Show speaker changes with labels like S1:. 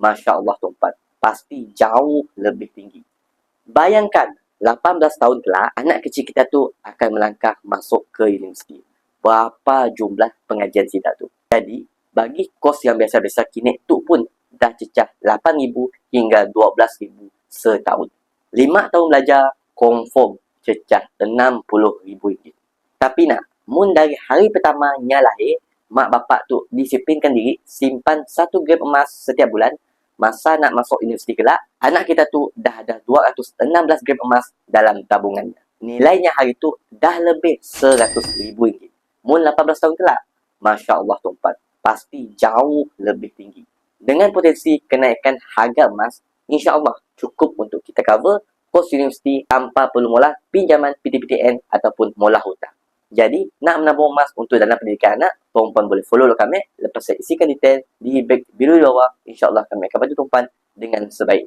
S1: Masya Allah tuan-tuan. Pasti jauh lebih tinggi. Bayangkan, 18 tahun kelak, anak kecil kita tu akan melangkah masuk ke universiti. Berapa jumlah pengajian kita tu. Jadi, bagi kos yang biasa-biasa kini tu pun dah cecah 8,000 hingga 12,000 setahun. 5 tahun belajar, confirm cecah 60,000 ringgit. Tapi nak, mun dari hari pertama nya lahir, mak bapak tu disiplinkan diri, simpan 1 gram emas setiap bulan, masa nak masuk universiti kelak, anak kita tu dah ada 216 gram emas dalam tabungannya. Nilainya hari tu dah lebih 100 ribu ringgit. Mun 18 tahun kelak, Masya Allah tuan-tuan, pasti jauh lebih tinggi. Dengan potensi kenaikan harga emas, insya Allah cukup untuk kita cover kos universiti tanpa perlu mula pinjaman PTPTN ataupun mula hutang. Jadi, nak menabung emas untuk dana pendidikan anak, tuan-puan boleh follow kami. Lepas saya isikan detail di back biru di bawah, insyaAllah kami akan bantu tuan-puan dengan sebaik.